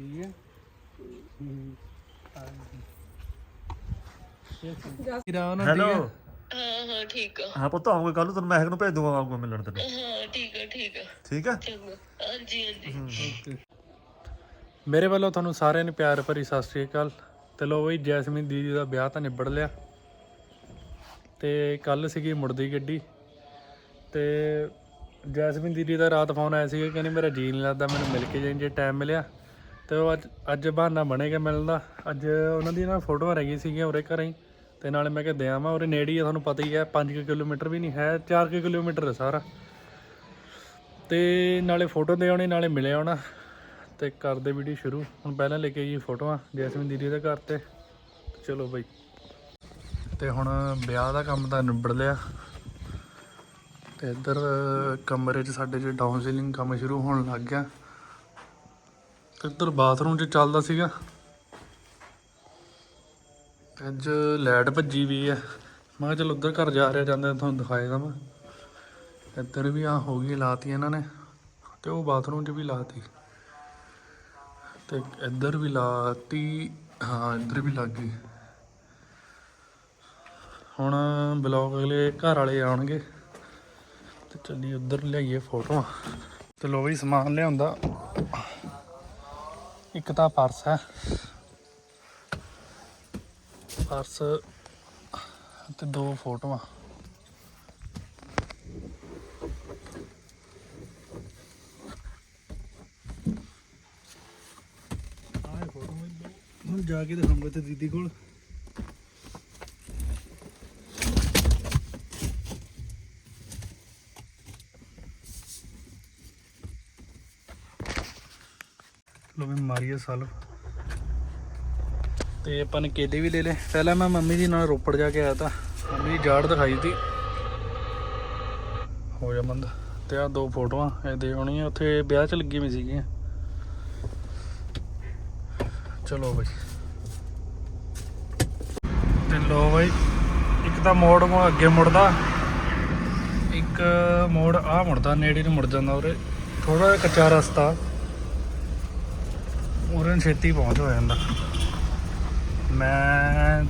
ਠੀਕ ਹੈ। ਹੂੰ ਆ ਹੈਲੋ ਹਾਂ? ਹਾਂ ਠੀਕ ਆ। ਹਾਂ ਪੁੱਤ ਆਉਂਗੇ ਕੱਲ ਨੂੰ ਤੈਨੂੰ ਮਹਿਕ ਨੂੰ ਭੇਜ ਦੂੰਗਾ ਆਉਂਗਾ ਮਿਲਣ ਤੈਨੂੰ। ਹਾਂ ਠੀਕ ਆ ਠੀਕ ਆ। ਠੀਕ ਹੈ ਚੰਗਾ। ਹਾਂਜੀ ਹਾਂਜੀ। ਮੇਰੇ ਵੱਲੋਂ ਤੁਹਾਨੂੰ ਸਾਰਿਆਂ ਨੂੰ ਪਿਆਰ ਭਰੀ ਸਤਿ ਸ੍ਰੀ ਅਕਾਲ। ਤੇ ਲੋ ਬਈ ਜੈਸਮੀਨ ਦੀਦੀ ਦਾ ਵਿਆਹ ਤਾਂ ਨਿਬੜ ਲਿਆ। ਤੇ ਕੱਲ ਸੀਗੀ ਮੁੜਦੀ ਗੱਡੀ। ਤੇ ਜੈਸਮੀਨ ਦੀਦੀ ਦਾ ਰਾਤ ਫੋਨ ਆਇਆ ਸੀ ਕਹਿੰਦੀ ਮੇਰਾ ਜੀ ਨਹੀਂ ਲੱਗਦਾ ਮੈਨੂੰ ਮਿਲ ਕੇ ਜਾਈਂ ਜੇ ਟਾਈਮ ਮਿਲਿਆ। ਤੇ ਉਹ ਅੱਜ ਅੱਜ ਬਹਾਨਾ ਬਣੇਗਾ ਮਿਲਣ ਦਾ। ਅੱਜ ਉਹਨਾਂ ਦੀ ਨਾ ਫੋਟੋਆਂ ਰਹਿ ਗਈ ਸੀਗੀਆਂ ਉਰੇ ਘਰੇ ਹੀ। ਤੇ ਨਾਲੇ ਮੈਂ ਕਿਹਾ ਦੇ ਆਵਾਂ ਉਰੇ ਨੇੜੇ ਹੀ ਆ, ਤੁਹਾਨੂੰ ਪਤਾ ਹੀ ਹੈ 5 ਕਿਲੋਮੀਟਰ ਵੀ ਨਹੀਂ ਹੈ 4 ਕਿਲੋਮੀਟਰ ਹੈ ਸਾਰਾ। ਤੇ ਨਾਲੇ ਫੋਟੋ ਦੇ ਆਉਣੀ, ਨਾਲੇ ਮਿਲੇ ਆਉਣਾ। ਤੇ ਕਰਦੇ ਵੀਡੀਓ ਸ਼ੁਰੂ। ਹੁਣ ਪਹਿਲਾਂ ਲੈ ਕੇ ਜੀ ਫੋਟੋਆਂ, ਜੈਸਮੀਨ ਦੀਦੀ ਦੇ ਘਰ ਤੇ। ਚਲੋ ਬਈ। ਤੇ ਹੁਣ ਵਿਆਹ ਦਾ ਕੰਮ ਤਾਂ ਨਿਬੜ ਲਿਆ। ਤੇ ਇੱਧਰ ਕਮਰੇ 'ਚ ਸਾਡੇ 'ਚ ਡਾਊਨ ਸੀਲਿੰਗ ਕੰਮ ਸ਼ੁਰੂ ਹੋਣ ਲੱਗ ਗਿਆ। ਤੇ ਇੱਧਰ ਬਾਥਰੂਮ 'ਚ ਚੱਲਦਾ ਸੀਗਾ। ਅੱਜ ਲਾਈਟ ਭੱਜੀ ਵੀ ਹੈ ਮੈਂ ਕਿਹਾ ਚਲ ਉੱਧਰ ਘਰ ਜਾ ਰਿਹਾ, ਜਾਂਦਾ ਤੁਹਾਨੂੰ ਦਿਖਾਏਗਾ ਮੈਂ। ਇੱਧਰ ਵੀ ਆ ਹੋ ਗਈ ਲਾਤੀ ਇਹਨਾਂ ਨੇ, ਤੇ ਉਹ ਬਾਥਰੂਮ 'ਚ ਵੀ ਲਾਤੀ। ਤੇ ਇੱਧਰ ਵੀ ਲਾਤੀ, ਹਾਂ, ਇੱਧਰ ਵੀ ਲੱਗ ਗਈ। ਹੁਣ ਬਲੌਗ ਅਗਲੇ ਘਰ ਵਾਲੇ ਆਉਣਗੇ, ਤੇ ਚੱਲੀ ਉੱਧਰ ਲਿਆਈਏ ਫੋਟੋਆਂ। ਤੇ ਲੋ ਵੀ ਸਮਾਨ ਲਿਆਉਂਦਾ। ਇੱਕ ਤਾਂ ਪਰਸ ਹੈ। ਪਰਸ ਤੇ ਦੋ ਫੋਟੋਆਂ। ਆਹ ਫੋਟੋ ਹੁਣ ਜਾ ਕੇ ਦਿਖਾਉਂਗਾ ਤੇ ਦੀਦੀ ਕੋਲ। ਲੋ ਵੀ ਤੇ ਆਪਾਂ ਨੇ ਕੇਲੇ ਵੀ ਲੈ ਲਏ। ਪਹਿਲਾਂ ਮੈਂ ਮੰਮੀ ਜੀ ਨਾਲ ਰੋਪੜ ਜਾ ਕੇ ਆਇਆ ਤਾਂ ਮੰਮੀ ਦੀ ਜਾੜ ਦਿਖਾਈ ਤੀ। ਹੋ ਜਾ ਬੰਦ। ਤੇ ਆ ਦੋ ਫੋਟੋਆਂ, ਇਹ ਦੇ ਆਉਣੀਆਂ ਉੱਥੇ ਵਿਆਹ 'ਚ ਲੱਗੀ ਵੀ ਸੀਗੀਆਂ। ਚਲੋ ਬਈ। ਤੇ ਲੋ ਬਈ, ਇੱਕ ਤਾਂ ਮੋੜ ਮੋ ਅੱਗੇ ਮੁੜਦਾ। ਇੱਕ ਮੋੜ ਆ ਮੁੜਦਾ, ਨੇੜੇ ਨੂੰ ਮੁੜ ਜਾਂਦਾ ਉਰੇ। ਥੋੜਾ ਜਿਹਾ ਕੱਚਾ ਰਸਤਾ। ਉਰੇ ਛੇਤੀ ਪਹੁੰਚ ਹੋ ਜਾਂਦਾ। ਮੈਂ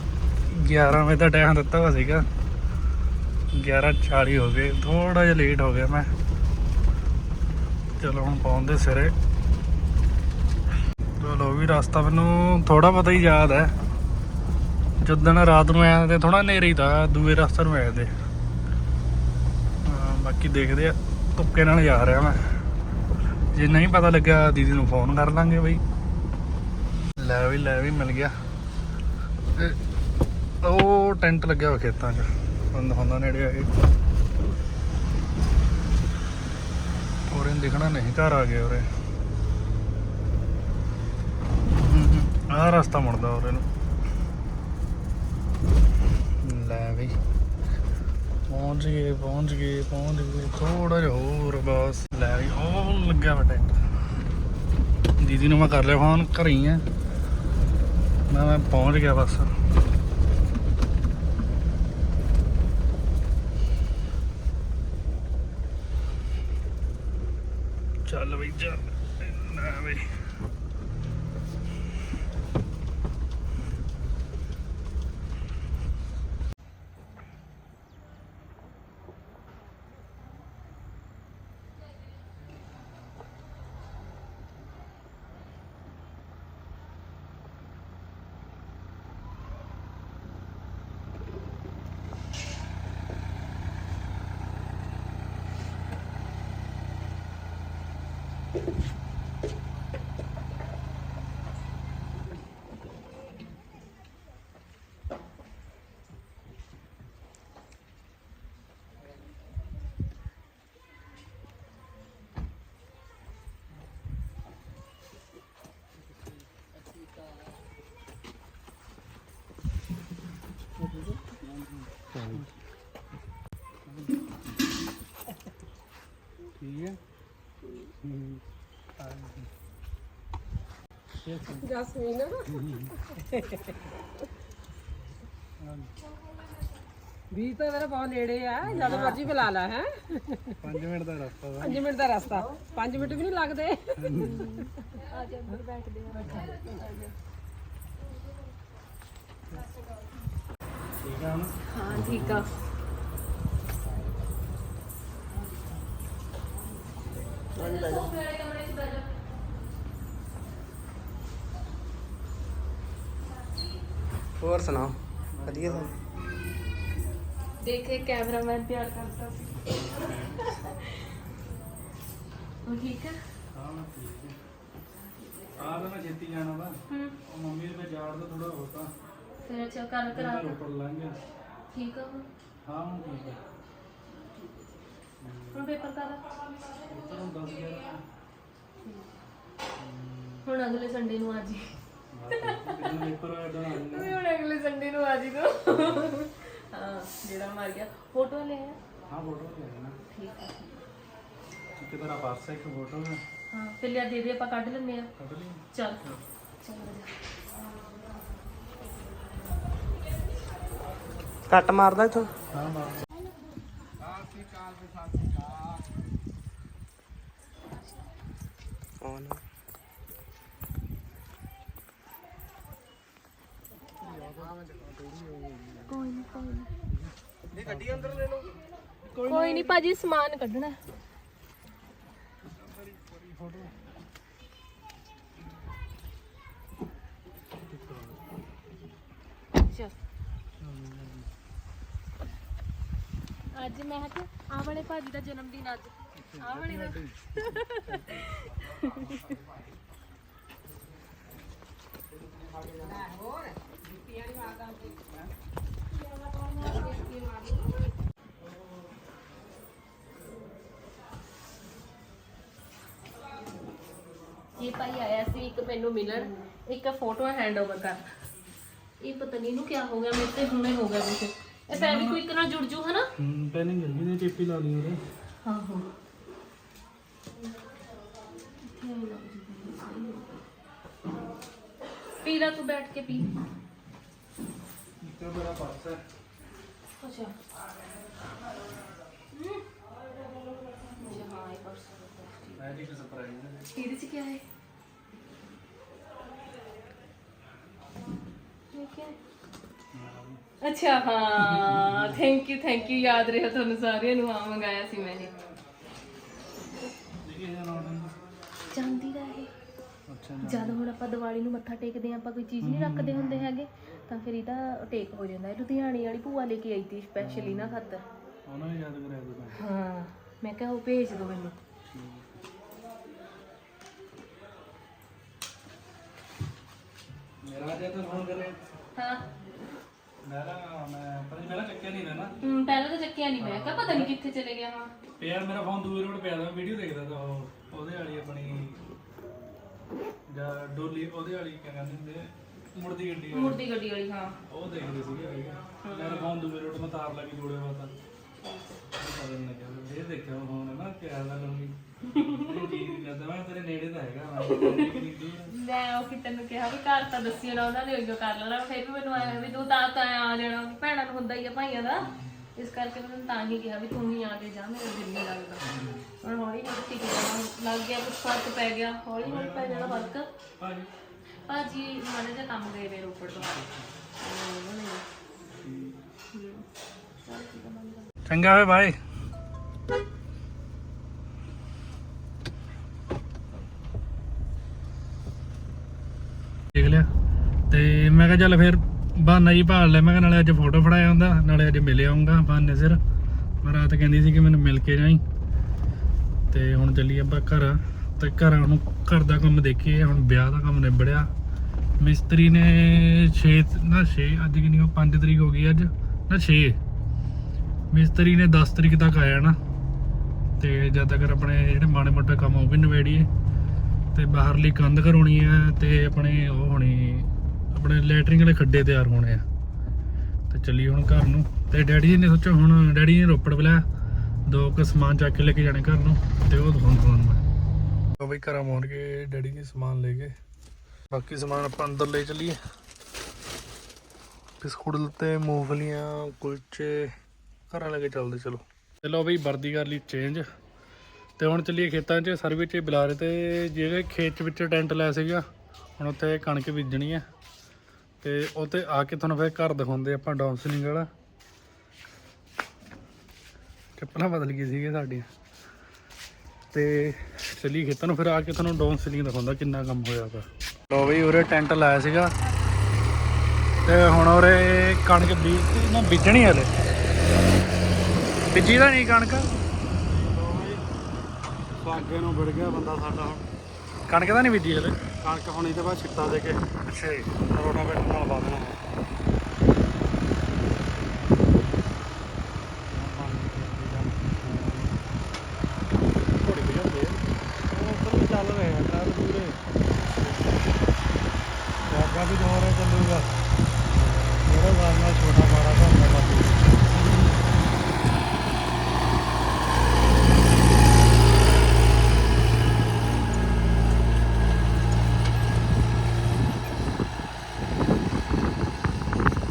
11 ਵਜੇ ਦਾ ਟਾਈਮ ਦਿੱਤਾ ਹੋਇਆ ਸੀਗਾ। 11:40 ਹੋ ਗਏ ਥੋੜਾ ਜਿਹਾ ਲੇਟ ਹੋ ਗਿਆ ਮੈਂ। ਚਲੋ ਹੁਣ ਪਹੁੰਚਦੇ ਸਿਰੇ। ਚਲੋ ਵੀ ਰਸਤਾ ਮੈਨੂੰ ਥੋੜਾ ਪਤਾ ਹੀ ਯਾਦ ਹੈ। ਜਦੋਂ ਰਾਤ ਨੂੰ ਆਇਆ ਤੇ ਥੋੜਾ ਹਨੇਰਾ ਹੀ ਤਾਂ ਦੂਏ ਰਸਤੇ ਨੂੰ ਆਏ ਤੇ। ਬਾਕੀ ਦੇਖਦੇ ਆ ਤੁੱਕੇ ਨਾਲ ਜਾ ਰਿਹਾ ਮੈਂ। ਜੇ ਨਹੀਂ ਪਤਾ ਲੱਗਾ ਦੀਦੀ ਨੂੰ ਫੋਨ ਕਰ ਲਾਂਗੇ ਬਈ। ਲੈ ਵੀ ਲੈ ਵੀ ਮਿਲ ਗਿਆ। ਤੇ ਉਹ ਟੈਂਟ ਲੱਗਿਆ ਹੋਇਆ ਖੇਤਾਂ 'ਚ। ਬੰਦ ਹੁੰਦਾ ਨੇੜੇ ਆ ਕੇ। ਉਰੇ ਦਿਖਣਾ ਨਹੀਂ, ਘਰ ਆ ਗਿਆ ਉਰੇ। ਆਹ ਰਸਤਾ ਮੁੜਦਾ ਉਰੇ ਨੂੰ। ਲੈ ਵੀ। ਪਹੁੰਚ ਗਏ ਪਹੁੰਚ ਗਏ ਪਹੁੰਚ ਗਏ। ਥੋੜਾ ਜਿਹਾ ਹੋਰ ਬਸ। ਲੈ ਵੀ, ਉਹ ਲੱਗਿਆ ਵਾ ਟੈਂਟ। ਦੀਦੀ ਨੂੰ ਮੈਂ ਕਰ ਲਿਆ ਫੋਨ, ਘਰੇ ਹੀ ਆ। ਮੈਂ ਮੈਂ ਪਹੁੰਚ ਗਿਆ ਬਸ। ਚੱਲ ਬਈ ਚੱਲ ਲੈ ਬਈ ਵੀ ਤਾਂ ਮੇਰਾ ਬਹੁਤ ਨੇੜੇ ਆ ਜਦ ਮਰਜ਼ੀ ਬੁਲਾ ਲਾ ਹੈ 5 ਮਿੰਟ ਦਾ ਰਸਤਾ 5 ਮਿੰਟ ਦਾ ਰਸਤਾ 5 ਮਿੰਟ ਵੀ ਨਹੀਂ ਲੱਗਦੇ ਠੀਕ ਆ ਹੁਣ ਹਾਂ ਠੀਕ ਆ ਹੋਰ ਸੁਣਾਓ? ਵਧੀਆ ਸਭ? ਦੇਖੇ ਕੈਮਰਾਮੈਨ ਤਿਆਰ ਕਰਤਾ ਸੀ। ਉਹ ਠੀਕ ਹਾਂ ਮੈਂ ਠੀਕ ਹੈ ਆ ਤਾਂ ਮੈਂ ਛੇਤੀ ਜਾਣਾ ਵਾ। ਹੂੰ। ਉਹ ਮੰਮੀ ਦੇ ਜਾੜ ਦਾ ਥੋੜਾ ਹੋਤਾ ਫਿਰ ਅੱਛਾ ਕਰ ਕਰਾ ਮੈਂ ਕੇ ਰੋਪੜ ਲੰਘ। ਗਿਆ ਠੀਕ ਆ ਹੁਣ? ਹਾਂ ਹੁਣ ਠੀਕ ਹੈ ਹੁਣ ਪੇਪਰ ਕਰ ਇੱਧਰ ਹੁਣ 10 11 ਹੁਣ ਅਗਲੇ ਸੰਡੇ ਨੂੰ ਆ ਜੀ। ਪੇਪਰ ਨੂੰ ਆ ਜੀ ਤੂੰ ਹਾਂ ਜਿਹੜਾ ਮਾਰ ਗਿਆ ਫੋਟੋ ਲੈ ਆ ਹਾਂ ਫੋਟੋ ਲੈ ਲੈਣਾ ਠੀਕ ਆ ਇੱਕ ਤੇਰਾ ਪਰਸ ਹੈ ਇੱਕ ਫੋਟੋ ਹੈ ਹਾਂ ਫਿਰ ਲਿਆ ਦੇ ਦੇ ਆਪਾਂ ਕੱਢ ਲੈਂਦੇ ਆ ਕੱਢ ਲਈ ਚੱਲ ਚੱਲ ਆ ਜਾ। ਕੱਟ ਮਾਰਦਾ ਇੱਥੋਂ ਹਾਂ ਮਾਰ ਆਉਣ ਕੋਈ ਨਹੀਂ ਭਾਜੀ ਸਮਾਨ ਕੱਢਣਾ। ਅੱਜ ਮੈਂ ਕਿਹਾ ਆ ਵਾਲੇ ਭਾਜੀ ਦਾ ਜਨਮ ਦਿਨ ਅੱਜ। ਆ ਵਾਲੇ ਦਾ। ਇਹ ਭਾਈ ਆਇਆ ਸੀ ਇੱਕ ਮੈਨੂੰ ਮਿਲਣ ਇੱਕ ਫੋਟੋ ਹੈਂਡਓਵਰ ਕਰ। ਇਹ ਪਤਾ ਨਹੀਂ ਇਹਨੂੰ ਕੀ ਹੋ ਗਿਆ ਮੇਰੇ ਤੇ ਹੁਣੇ ਹੋ ਗਿਆ ਕੁਛ। ਇਹ ਫੈਬਿਕ ਨਾਲ ਜੁੜ ਜੂ ਹਨਾ? ਹੂੰ ਪਹਿਲਾਂ ਜਲਦੀ ਦੀ ਟੇਪੀ ਲਾ ਲਈ ਉਹਦੇ। ਹਾਂ ਹਾਂ। ਪੀ ਲੈ ਤੂੰ ਬੈਠ ਕੇ ਪੀ। ਇੱਕ ਪਰਸ ਹੈ। ਅੱਛਾ ਹਾਂ, ਇਹ ਪਰਸ ਹੈ। ਮੈਜਿਕ ਸਰਪ੍ਰਾਈਜ਼ ਹੈ ਇਹਦੇ ਚ ਕੀ ਹੈ ਅੱਛਾ ਹਾਂ ਥੈਂਕ ਯੂ ਥੈਂਕ ਯੂ ਯਾਦ ਰਿਹਾ ਤੁਹਾਨੂੰ ਸਾਰਿਆਂ ਨੂੰ ਹਾਂ ਮੰਗਾਇਆ ਸੀ ਮੈਂ ਇਹ ਨਾਮ ਹੈ ਚਾਂਦੀ ਦਾ ਇਹ ਅੱਛਾ ਜਦ ਹੁਣ ਆਪਾਂ ਦੀਵਾਲੀ ਨੂੰ ਮੱਥਾ ਟੇਕਦੇ ਹਾਂ ਆਪਾਂ ਕੋਈ ਚੀਜ਼ ਨਹੀਂ ਰੱਖਦੇ ਹੁੰਦੇ ਹੈਗੇ ਤਾਂ ਫਿਰ ਇਹਦਾ ਟੇਕ ਹੋ ਜਾਂਦਾ। ਹੈ ਲੁਧਿਆਣੇ ਵਾਲੀ ਭੂਆ ਲੈ ਕੇ ਆਈ ਤੀ ਸਪੈਸ਼ਲੀ ਨਾ ਖਾਤਰ। ਉਹਨਾਂ ਨੇ ਯਾਦ ਕਰਿਆ ਤੂੰ ਹਾਂ ਮੈਂ ਕਿਹਾ ਉਹ ਭੇਜ ਦਿਓ ਮੈਨੂੰ। ਮੇਰਾ ਜੇ ਤਾਂ ਫੋਨ ਕਰੇ। ਹਾਂ। ਮੇਰਾ ਮੈਂ ਪਰ ਮੇਰਾ ਚੱਕਿਆ ਨਹੀਂ ਨਾ ਹਮ, ਪਹਿਲਾਂ ਤਾਂ ਚੱਕਿਆ ਨਹੀਂ ਮੈਂ। ਕਿਹਾ ਪਤਾ ਨਹੀਂ ਕਿੱਥੇ ਚਲੇ ਗਿਆ ਹਾਂ। ਪਿਆ ਮੇਰਾ ਫੋਨ ਦੂਏ ਰੋਡ ਪਿਆ ਦਾ ਵੀਡੀਓ ਦੇਖਦਾ ਤਾਂ ਉਹ। ਉਹਦੇ ਵਾਲੀ ਆਪਣੀ ਜਾਂ ਡੋਲੀ ਉਹਦੇ ਵਾਲੀ ਕਿਆ ਕਹਿੰਦੇ ਹੁੰਦੇ ਆ, ਮੁੜਦੀ ਗੱਡੀ ਵਾਲੀ। ਮੁਰਦੀ ਗੱਡੀ ਵਾਲੀ ਹਾਂ। ਉਹ ਦੇਖਦੇ ਸੀਗੇ ਮੇਰਾ ਫੋਨ ਦੂਏ ਰੋਡ ਮੈਂ ਤਾਰ ਲਾ ਕੇ ਜੋੜਿਆ ਵਾ ਤਾਂ। ਪਤਾ ਨਹੀਂ ਲੱਗਿਆ ਇਹ ਦੇਖਿਆ ਫੋਨ ਹੈ ਨਾ ਕਿਆ ਦਾ ਲੰਮੀ ਇਹ ਜੀ ਕਰਦਾ। ਮੈਂ ਤੇਰੇ ਨੇੜੇ ਤਾਂ ਹੈਗਾ ਮੈਂ ਕਿੰਨੀ ਦੂਰ ਆ। ਮੈਂ ਉਹ ਕਿਤੇ ਨੂੰ ਕਿਹਾ ਵੀ ਘਰ ਤਾਂ ਦੱਸਿਓ ਨਾ ਉਹਨਾਂ ਨੇ ਉਹੀ ਕਰ ਲੈਣਾ। ਫਿਰ ਵੀ ਮੈਨੂੰ ਆਇਆ ਵੀ ਤੂੰ ਤਾਂ ਤਾਂ ਆ ਜਾਣਾ। ਭੈਣਾਂ ਨੂੰ ਹੁੰਦਾ ਹੀ ਆ ਭਾਈਆਂ ਦਾ। ਇਸ ਕਰਕੇ ਮੈਂ ਤੈਨੂੰ ਤਾਂ ਹੀ ਕਿਹਾ ਵੀ ਤੂੰ ਹੀ ਆ ਕੇ ਜਾ ਮੇਰਾ ਦਿਲ ਨਹੀਂ ਲੱਗਦਾ। ਹੁਣ ਹੌਲੀ ਹੌਲੀ ਟਿਕ ਜਾਣਾ। ਲੱਗ ਗਿਆ ਕੁਝ ਫ਼ਰਕ ਪੈ ਗਿਆ। ਹੌਲੀ ਹੌਲੀ ਪੈ ਜਾਣਾ ਫ਼ਰਕ। ਭਾਜੀ ਭਾਜੀ ਮਾੜੇ ਜਿਹਾ ਕੰਮ ਗਏ ਵੇ ਰੋਪੜ ਤੋਂ। ਚੰਗਾ ਵੇ ਬਾਈ। ਦੇਖ ਲਿਆ। ਤੇ ਮੈਂ ਕਿਹਾ ਚੱਲ ਫਿਰ ਬਹਾਨਾ ਹੀ ਭਾਲ ਲੈ ਮੈਂ ਕਿਹਾ ਨਾਲੇ ਅੱਜ ਫੋਟੋ ਫੜਾਇਆ ਹੁੰਦਾ। ਨਾਲੇ ਅੱਜ ਮਿਲ ਆਉਂਗਾ ਬਹਾਨੇ ਸਿਰ। ਮੈਂ ਰਾਤ ਕਹਿੰਦੀ ਸੀ ਕਿ ਮੈਨੂੰ ਮਿਲ ਕੇ ਜਾਈ। ਤੇ ਹੁਣ ਚੱਲੀ ਆਪਾਂ ਘਰ। ਤੇ ਘਰ ਨੂੰ ਘਰ ਦਾ ਕੰਮ ਦੇਖੀਏ। ਹੁਣ ਵਿਆਹ ਦਾ ਕੰਮ ਨਿਬੜਿਆ। ਮਿਸਤਰੀ ਨੇ 6 ਨਾ 6 ਅੱਜ ਕਿੰਨੀ 5 ਤਰੀਕ ਹੋ ਗਈ ਅੱਜ? ਨਾ 6 ਮਿਸਤਰੀ ਨੇ 10 ਤਰੀਕ ਤੱਕ ਆਇਆ ਨਾ। ਤੇ ਜਦ ਤੱਕ ਆਪਣੇ ਜਿਹੜੇ ਮਾੜੇ ਮੋਟੇ ਕੰਮ ਉਹ ਵੀ ਨਵੇੜੀਏ ਤੇ ਬਾਹਰਲੀ ਕੰਧ ਕਰਾਉਣੀ ਹੈ ਤੇ ਆਪਣੇ ਉਹ ਹੋਣੀ, ਆਪਣੇ ਲੈਟਰਿੰਗ ਵਾਲੇ ਖੱਡੇ ਤਿਆਰ ਹੋਣੇ ਆ। ਤੇ ਚੱਲੀ ਹੁਣ ਘਰ ਨੂੰ। ਤੇ ਡੈਡੀ ਨੇ ਸੋਚਿਆ, ਹੁਣ ਡੈਡੀ ਨੇ ਰੋਪੜ ਬੁਲਾਇਆ। ਦੋ ਕੁ ਸਮਾਨ ਚੱਕ ਕੇ ਲੈ ਕੇ ਜਾਣੇ ਘਰ ਨੂੰ, ਤੇ ਉਹ ਦਿਖਾਉਂ ਤੁਹਾਨੂੰ ਮੈਂ। ਉਹ ਬਈ ਘਰਾਂ ਮੋੜ ਕੇ ਡੈਡੀ ਨੇ ਸਮਾਨ ਲੈ ਕੇ। ਬਾਕੀ ਸਮਾਨ ਆਪਾਂ ਅੰਦਰ ਲੈ ਚੱਲੀਏ। ਬਿਸਕੁਟ ਤੇ ਮੂੰਗਫਲੀਆਂ, ਕੁਲਚੇ, ਘਰਾਂ ਲੈ ਕੇ ਚੱਲਦੇ, ਚਲੋ। ਚਲੋ ਬਈ, ਵਰਦੀ ਕਰ ਲਈ ਚੇਂਜ ਤੇ ਹੁਣ ਚੱਲੀਏ ਖੇਤਾਂ 'ਚ ਸਰਵੇ 'ਚ ਬੁਲਾਰੇ ਤੇ, ਜਿਹੜੇ ਖੇਤ ਵਿੱਚ ਟੈਂਟ ਲਾਇਆ ਸੀਗਾ, ਹੁਣ ਉੱਥੇ ਕਣਕ ਬੀਜਣੀ ਆ। ਤੇ ਉੱਥੇ ਆ ਕੇ ਤੁਹਾਨੂੰ ਫਿਰ ਘਰ ਦਿਖਾਉਂਦੇ ਆਪਾਂ ਡਾਂਸਲਿੰਗ ਵਾਲਾ। ਚੱਪਲਾਂ ਬਦਲ ਗਈ ਸੀਗੇ ਸਾਡੀਆਂ। ਤੇ ਚੱਲੀ ਖੇਤਾਂ ਨੂੰ, ਫਿਰ ਆ ਕੇ ਤੁਹਾਨੂੰ ਡਾਂਸਲਿੰਗ ਦਿਖਾਉਂਦਾ ਕਿੰਨਾ ਕੰਮ ਹੋਇਆ ਵਾ। ਲੋ ਬਈ ਉਰੇ ਟੈਂਟ ਲਾਇਆ ਸੀਗਾ। ਤੇ ਹੁਣ ਉਰੇ ਕਣਕ ਬੀਜ ਨਾ ਬੀਜਣੀ ਹਲੇ। ਬੀਜੀ ਦਾ ਨਹੀਂ ਕਣਕ। ਅੱਗੇ ਨੂੰ ਵੜ ਗਿਆ ਬੰਦਾ ਸਾਡਾ ਹੁਣ। ਕਣਕ ਦਾ ਨਹੀਂ ਬੀਜੀ ਹਲੇ। ਕਣਕ ਹੁਣ ਇਹਦੇ ਬਾਅਦ ਛਿੱਟਾ ਦੇ ਕੇ। ਅੱਛਾ ਜੀ। ਰੋਟਾਵੇਟਰ ਨਾਲ ਪਾ ਦੇਣਾ ਘੋੜੀ ਵਜਾਉਂਦੇ ਆ ਉੱਧਰ ਵੀ ਚੱਲ ਰਹੇ ਆ ਟਰੈਕ ਪੂਰੇ ਜਾਗਾ ਵੀ ਦੋ ਰਿਹਾ ਚੱਲੂਗਾ ਜਿਹੜਾ ਸਾਲ ਨਾਲ ਛੋਟਾ ਮਾਰਾ ਘੰਟਾ ਲੱਗ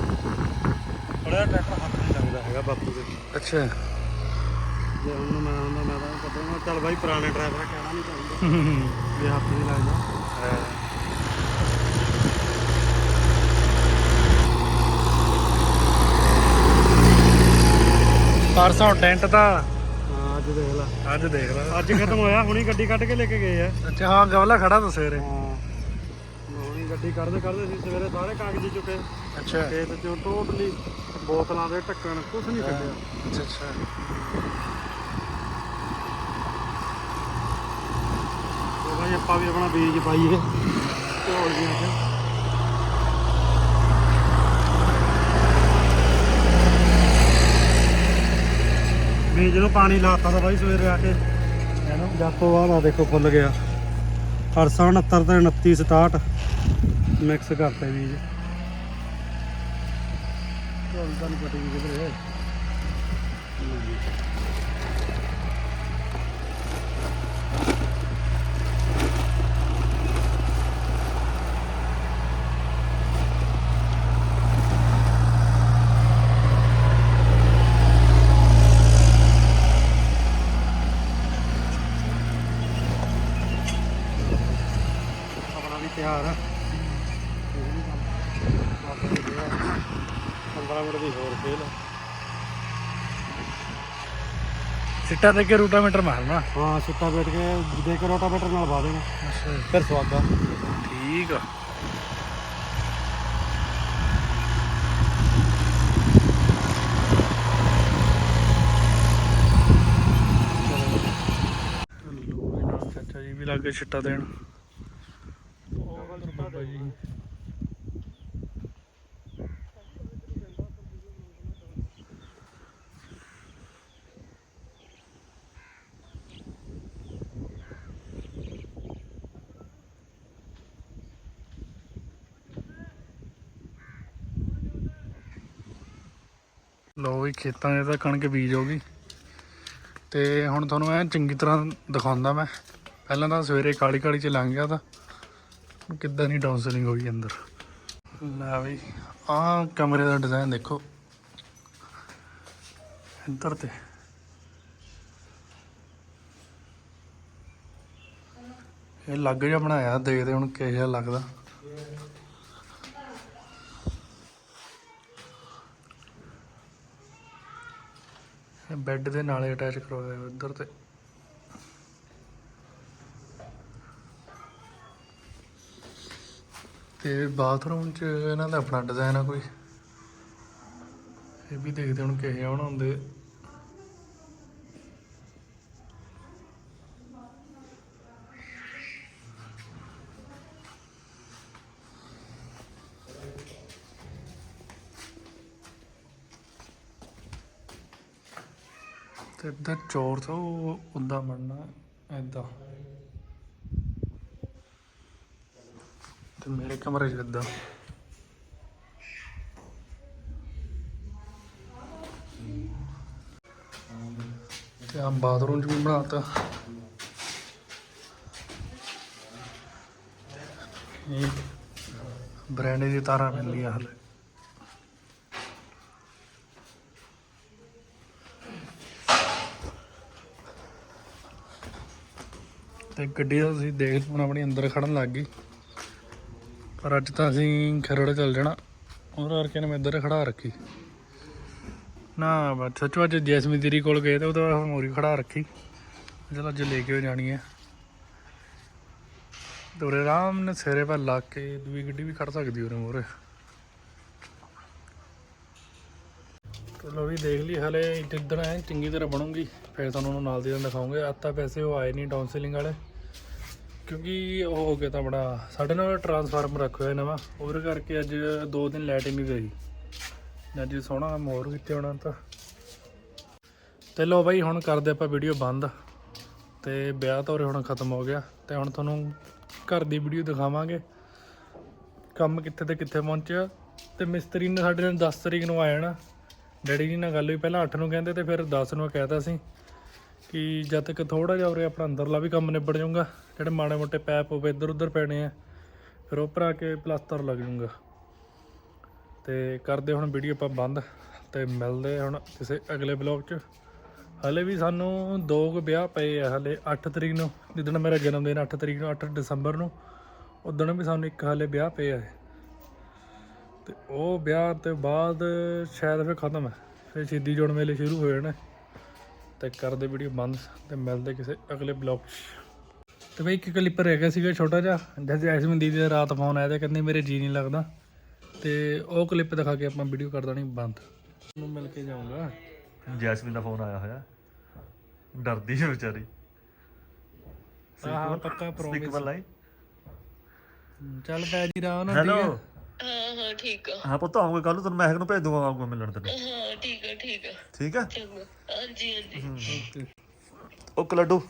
ਬੜਾ ਟਰੈਕਟਰ ਹੱਥ ਨਹੀਂ ਲੱਗਦਾ ਹੈਗਾ ਬਾਪੂ ਦੇ ਅੱਛਾ। ਜੇ ਹੁਣ ਮੈਂ ਹੁੰਦਾ ਮੈਂ ਤਾਂ ਨਾ ਚੱਲ ਬਾਈ ਪੁਰਾਣੇ ਡਰਾਈਵਰ ਕਹਿਣਾ ਨਹੀਂ ਚਾਹੀਦਾ। ਜੇ ਹੱਥ ਨਹੀਂ ਲੱਗਦਾ। ਪਰਸੋਂ ਟੈਂਟ ਦਾ ਅੱਜ ਦੇਖ ਲੈ। ਅੱਜ ਦੇਖ ਲੈ। ਅੱਜ ਖਤਮ ਹੋਇਆ ਹੁਣੀ ਗੱਡੀ ਕੱਢ ਕੇ ਲੈ ਕੇ ਗਏ ਆ। ਅੱਛਾ ਹਾਂ ਗਵਲਾ ਖੜਾ ਤਾਂ ਸਵੇਰੇ। ਹਾਂ। ਹੁਣੀ ਗੱਡੀ ਕੱਢਦੇ ਕੱਢਦੇ ਸੀ ਸਵੇਰੇ ਸਾਰੇ ਕਾਗਜ਼ ਚੁੱਕੇ। ਅੱਛਾ। ਖੇਤ ਚੋਂ ਟੋਟਲੀ ਬੋਤਲਾਂ ਦੇ ਢੱਕਣ ਕੁਝ ਨਹੀਂ ਛੱਡਿਆ ਅੱਛਾ ਅੱਛਾ। ਤੇ ਬਾਈ ਆਪਾਂ ਵੀ ਆਪਣਾ ਬੀਜ ਪਾਈਏ ਢੋਲ ਦੀਆਂ ਚ ਬੀਜ ਨੂੰ ਪਾਣੀ ਲਾਤਾ ਤਾਂ ਬਾਈ ਸਵੇਰੇ ਆ ਕੇ। ਇਹਨੂੰ ਜਾਪੋ ਬਾਅਦ ਆ ਦੇਖੋ ਫੁੱਲ ਗਿਆ। 869 ਤੇ 29 67 ਮਿਕਸ ਕਰਤੇ ਬੀਜ। ਢੋਲ ਤਾਂ ਨਹੀਂ ਪਟੀ ਕਿਧਰੇ ਵੀ ਤਿਆਰ ਆ 15 ਮਿੰਟ ਦੀ ਹੋਰ ਫੇਲ ਸਿੱਟਾ ਦੇ ਕੇ ਰੂਟਾਮੀਟਰ ਮਾਰਨਾ। ਹਾਂ ਸੁੱਤਾ ਬੈਠ ਕੇ ਦੇ ਕੇ ਰੋਟਾਵੇਟਰ ਨਾਲ ਵਾ ਦੇਣਾ। ਅੱਛਾ ਫਿਰ ਸਵਾਗਾ। ਠੀਕ ਆ। ਚਾਚਾ ਜੀ। ਵੀ ਲੱਗੇ ਛਿੱਟਾ ਦੇਣ। ਉਹ ਬਾਬਾ ਜੀ। ਲੋ ਵੀ ਖੇਤਾਂ 'ਚ ਤਾਂ ਕਣਕ ਬੀਜ ਹੋ ਗਈ। ਤੇ ਹੁਣ ਤੁਹਾਨੂੰ ਐ ਚੰਗੀ ਤਰ੍ਹਾਂ ਦਿਖਾਉਂਦਾ ਮੈਂ। ਪਹਿਲਾਂ ਤਾਂ ਸਵੇਰੇ ਕਾਲੀ ਕਾਲੀ ਚ ਲੰਘ ਗਿਆ ਤਾਂ ਕਿੱਦਾਂ ਨਹੀਂ ਡਾਊਨਸਲਿੰਗ ਹੋਈ ਅੰਦਰ। ਲੈ ਵੀ ਆਹ ਕਮਰੇ ਦਾ ਡਿਜ਼ਾਈਨ ਦੇਖੋ। ਇੱਧਰ ਤੇ। ਇਹ ਲੱਗ ਜਿਹਾ ਬਣਾਇਆ, ਦੇਖਦੇ ਹੁਣ ਕਿਹੋ ਜਿਹਾ ਲੱਗਦਾ। ਇਹ ਬੈੱਡ ਦੇ ਨਾਲੇ ਅਟੈਚ ਕਰਵਾਇਆ ਹੋਇਆ ਇੱਧਰ ਤੇ। ਤੇ ਬਾਥਰੂਮ 'ਚ ਇਹਨਾਂ ਦਾ ਆਪਣਾ ਡਿਜ਼ਾਈਨ ਆ ਕੋਈ। ਇਹ ਵੀ ਦੇਖਦੇ ਹੁਣ ਕਿਹੋ ਆਉਣ ਹੁੰਦੇ ਤੇ ਇੱਧਰ ਚੋਰ ਤੋਂ ਉਦਾਂ ਬਣਨਾ ਐਦਾਂ ਤੇ ਮੇਰੇ ਕਮਰੇ 'ਚ ਇਦਾਂ ਤੇ ਆ ਬਾਥਰੂਮ 'ਚ ਵੀ ਬਣਾਤਾ। ਇਹ ਬ੍ਰਾਂਡੇ ਦੀ ਤਾਰਾਂ ਮਿਲਦੀਆਂ ਹਲੇ। ਤੇ ਗੱਡੀ ਤਾਂ ਤੁਸੀਂ ਦੇਖ ਲਓ ਆਪਣੀ ਅੰਦਰ ਖੜਨ ਲੱਗ ਗਈ। ਪਰ ਅੱਜ ਤਾਂ ਅਸੀਂ ਖਰੜ ਚੱਲ ਜਾਣਾ। ਉਹਦੇ ਕਰਕੇ ਨੇ ਮੈਂ ਇੱਧਰ ਖੜਾ ਰੱਖੀ। ਨਾ ਬਸ, ਸੱਚੋ ਅੱਜ ਜੈਸਮੀ ਦੀਦੀ ਕੋਲ ਗਏ ਤੇ ਉਹਦੇ ਬਾਅਦ ਮੋਰੀ ਖੜਾ ਰੱਖੀ। ਚਲ ਅੱਜ ਲੈ ਕੇ ਹੋ ਜਾਣੀ ਹੈ ਦੋਰੇ ਆਰਾਮ ਨੇ ਸਿਰੇ ਪਰ ਲਾ ਕੇ ਦੂਜੀ ਗੱਡੀ ਵੀ ਖੜ ਸਕਦੀ ਉਹਨੇ ਮੋਰੇ। ਚਲੋ ਵੀ ਦੇਖ ਲਈ, ਹਲੇ ਜਿੱਦਣ ਐ ਚੰਗੀ ਤਰ੍ਹਾਂ ਬਣੂਗੀ, ਫਿਰ ਤੁਹਾਨੂੰ ਉਹਨੂੰ ਨਾਲ ਦੀ ਨਾਲ ਦਿਖਾਉਂਗੇ। ਆਤਾ ਪੈਸੇ ਉਹ ਆਏ ਨਹੀਂ ਡਾਊਨਸਲਿੰਗ ਵਾਲੇ। ਕਿਉਂਕਿ ਉਹ ਹੋ ਗਿਆ ਤਾਂ ਬੜਾ, ਸਾਡੇ ਨਾਲ ਟਰਾਂਸਫਾਰਮਰ ਰੱਖਿਆ ਹੋਇਆ ਨਵਾਂ। ਉਹਦੇ ਕਰਕੇ ਅੱਜ ਦੋ ਦਿਨ ਲਾਈਟ ਹੀ ਨਹੀਂ ਗਈ ਅੱਜ ਸੋਹਣਾ ਮੋਰ ਕਿੱਥੇ ਹੋਣਾ ਤਾਂ। ਤੇ ਲੋ ਬਾਈ, ਹੁਣ ਕਰਦੇ ਆਪਾਂ ਵੀਡੀਓ ਬੰਦ। ਤੇ ਵਿਆਹ ਤਾਂ ਹੁਣ ਖਤਮ ਹੋ ਗਿਆ। ਤੇ ਹੁਣ ਤੁਹਾਨੂੰ ਘਰ ਦੀ ਵੀਡੀਓ ਦਿਖਾਵਾਂਗੇ। ਕੰਮ ਕਿੱਥੇ ਤੇ ਕਿੱਥੇ ਪਹੁੰਚਿਆ। ਤੇ ਮਿਸਤਰੀ ਨੇ ਸਾਡੇ ਨਾਲ 10 ਤਰੀਕ ਨੂੰ ਆ ਜਾਣਾ ਡੈਡੀ ਜੀ ਨਾਲ ਗੱਲ ਹੋਈ। ਪਹਿਲਾਂ 8 ਨੂੰ ਕਹਿੰਦੇ ਤੇ ਫਿਰ 10 ਨੂੰ ਕਹਿਤਾ ਸੀ। ਕਿ ਜਦ ਤੱਕ ਥੋੜਾ ਜਿਹਾ ਉਰੇ ਆਪਣਾ ਅੰਦਰਲਾ ਵੀ ਕੰਮ ਨਿਬੜ ਜਾਊਗਾ, ਜਿਹੜੇ ਮਾੜੇ ਮੋਟੇ ਪੈਪ ਹੋਵੇ ਇੱਧਰ ਉੱਧਰ ਪੈਣੇ ਆ, ਫਿਰ ਉੱਪਰ ਆ ਕੇ ਪਲਾਸਟਰ ਲੱਗ ਜਾਊਗਾ। ਤੇ ਕਰਦੇ ਹੁਣ ਵੀਡੀਓ ਆਪਾਂ ਬੰਦ, ਤੇ ਮਿਲਦੇ ਹੁਣ ਕਿਸੇ ਅਗਲੇ ਬਲੌਗ 'ਚ। ਹਲੇ ਵੀ ਸਾਨੂੰ ਦੋ ਕੁ ਵਿਆਹ ਪਏ ਆ, ਹਲੇ 8 ਤਰੀਕ ਨੂੰ ਜਿੱਦਣ ਮੇਰਾ ਜਨਮ ਦਿਨ 8 ਤਰੀਕ ਨੂੰ 8 ਦਸੰਬਰ ਨੂੰ ਉਦੋਂ ਵੀ ਸਾਨੂੰ ਇੱਕ ਹਲੇ ਵਿਆਹ ਪਏ ਆ ਤੇ ਉਹ ਵਿਆਹ ਤੋਂ ਬਾਅਦ ਸ਼ਾਇਦ ਫਿਰ ਖਤਮ ਹੈ, ਫਿਰ ਸਿੱਧੀ ਜੋੜ ਮੇਲੇ ਸ਼ੁਰੂ ਹੋ ਜਾਣੇ। ਤੇ ਕਰਦੇ ਵੀਡੀਓ ਬੰਦ ਤੇ ਮਿਲਦੇ ਕਿਸੇ ਅਗਲੇ ਬਲੌਗ 'ਚ। ਤੇ ਬਈ ਇੱਕ ਕਲਿੱਪਰ ਰਹਿ ਗਿਆ ਸੀਗਾ ਛੋਟਾ ਜਿਹਾ ਜਦ ਜੈਸਮੀਨ ਦੀਦੀ ਦਾ ਰਾਤ ਫੋਨ ਆਇਆ ਤੇ ਕਹਿੰਦੇ ਮੇਰੇ ਜੀ ਨਹੀਂ ਲੱਗਦਾ। ਤੇ ਉਹ ਕਲਿੱਪ ਦਿਖਾ ਕੇ ਆਪਾਂ ਵੀਡੀਓ ਕਰ ਦੇਣੀ ਬੰਦ। ਨੂੰ ਮਿਲ ਕੇ ਜਾਊਂਗਾ। ਜੈਸਮੀਨ ਦਾ ਫੋਨ ਆਇਆ ਹੋਇਆ। ਡਰਦੀ ਹੈ ਵਿਚਾਰੀ। ਹਾਂ ਪੱਕਾ ਸਪੀਕਰ ਪ੍ਰੋਮਿਸ ਲਾਈ ਚੱਲ ਪੈ ਜੀ ਰਾਹ ਨਾ ਹੈਲੋ ਹਾਂ ਹਾਂ ਠੀਕ ਆ। ਹਾਂ ਪੁੱਤ ਆਉਂਗੇ ਕੱਲ ਤੈਨੂੰ ਮਹਿਕ ਨੂੰ ਭੇਜ ਦੂੰਗਾ ਆਉਂਗਾ ਮਿਲਣ ਤੈਨੂੰ। ਹਾਂ ਠੀਕ ਆ ਠੀਕ ਆ। ਠੀਕ ਹੈ ਚੰਗਾ। ਹਾਂਜੀ ਹਾਂਜੀ। ਓਕੇ ਲੱਡੂ।